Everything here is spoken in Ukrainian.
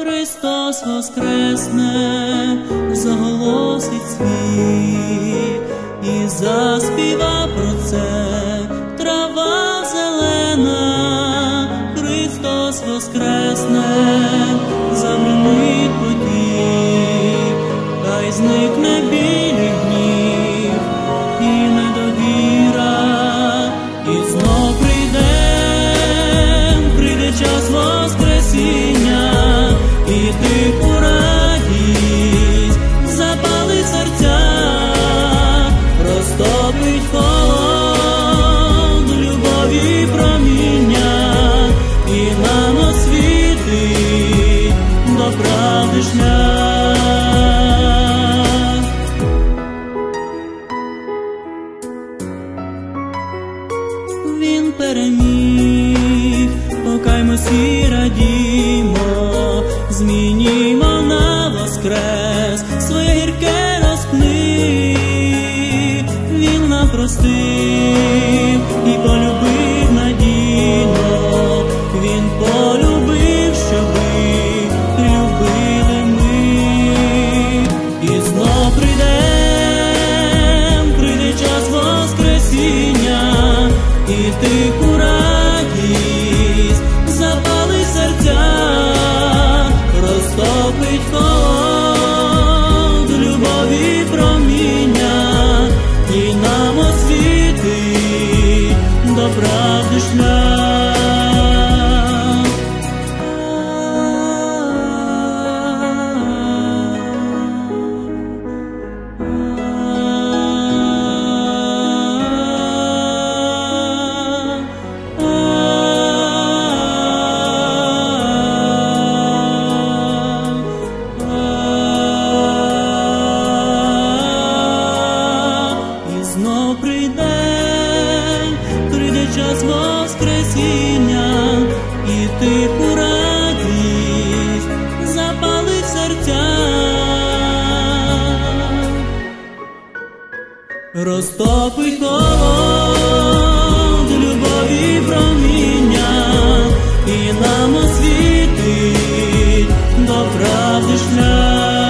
Христос воскресне, заголосить світ і заспіва про це трава зелена, Христос воскресне, замінить потік, хай зникне. Він переміг, покаймось і радімо, змінімо на воскрес своє гірке розпни, він нам простив. toprağa düşmez. Розтопить холод любові проміння і нам освітить до правди шлях.